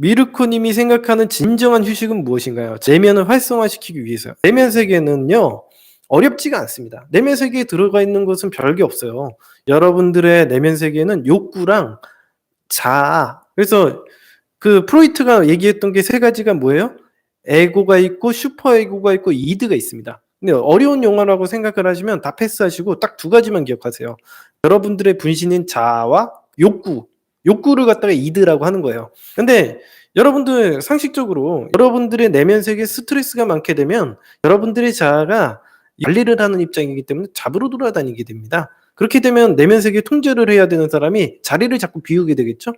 미르코님이 생각하는 진정한 휴식은 무엇인가요? 내면을 활성화시키기 위해서요. 내면 세계는요, 어렵지가 않습니다. 내면 세계에 들어가 있는 것은 별게 없어요. 여러분들의 내면 세계는 욕구랑 자아. 그래서 그 프로이트가 얘기했던 게 세 가지가 뭐예요? 에고가 있고 슈퍼 에고가 있고 이드가 있습니다. 근데 어려운 용어라고 생각을 하시면 다 패스하시고 딱 두 가지만 기억하세요. 여러분들의 분신인 자아와 욕구. 욕구를 갖다가 이드라고 하는 거예요. 근데 여러분들 상식적으로 여러분들의 내면 세계에 스트레스가 많게 되면 여러분들의 자아가 관리를 하는 입장이기 때문에 잡으로 돌아다니게 됩니다. 그렇게 되면 내면 세계 통제를 해야 되는 사람이 자리를 자꾸 비우게 되겠죠?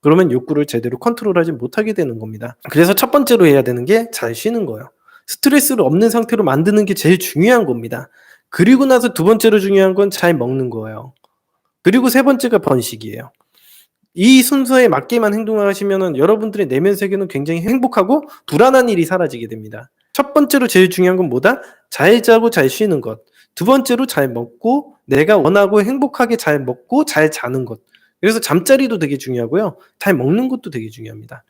그러면 욕구를 제대로 컨트롤하지 못하게 되는 겁니다. 그래서 첫 번째로 해야 되는 게 잘 쉬는 거예요. 스트레스를 없는 상태로 만드는 게 제일 중요한 겁니다. 그리고 나서 두 번째로 중요한 건 잘 먹는 거예요. 그리고 세 번째가 번식이에요. 이 순서에 맞게만 행동을 하시면 여러분들의 내면 세계는 굉장히 행복하고 불안한 일이 사라지게 됩니다. 첫 번째로 제일 중요한 건 뭐다? 잘 자고 잘 쉬는 것. 두 번째로 잘 먹고 내가 원하고 행복하게 잘 먹고 잘 자는 것. 그래서 잠자리도 되게 중요하고요. 잘 먹는 것도 되게 중요합니다.